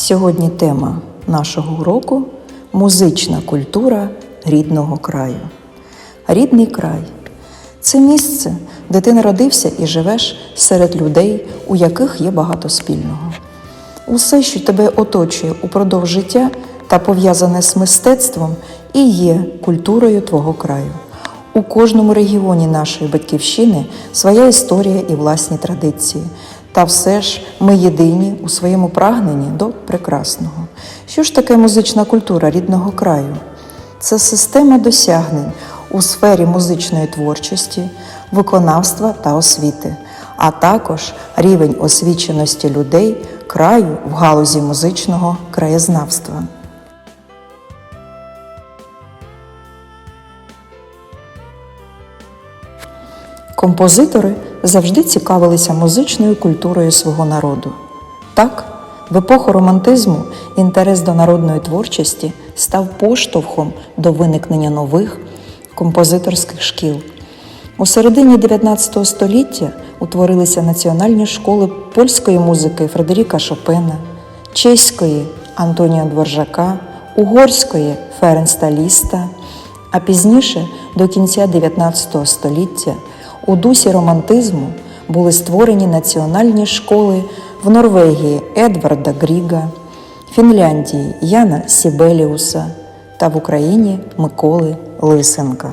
Сьогодні тема нашого уроку музична культура рідного краю. Рідний край це місце, де ти народився і живеш серед людей, у яких є багато спільного. Усе, що тебе оточує упродовж життя та пов'язане з мистецтвом, і є культурою твого краю. У кожному регіоні нашої батьківщини своя історія і власні традиції. Та все ж ми єдині у своєму прагненні до прекрасного. Що ж таке музична культура рідного краю? Це система досягнень у сфері музичної творчості, виконавства та освіти, а також рівень освіченості людей краю в галузі музичного краєзнавства. Композитори завжди цікавилися музичною культурою свого народу. Так, в епоху романтизму інтерес до народної творчості став поштовхом до виникнення нових композиторських шкіл. У середині 19 століття утворилися національні школи польської музики Фредеріка Шопена, чеської Антоніо Дворжака, угорської Ференста Ліста, а пізніше, до кінця 19 століття, у дусі романтизму були створені національні школи в Норвегії Едварда Гріга, Фінляндії Яна Сібеліуса та в Україні Миколи Лисенка.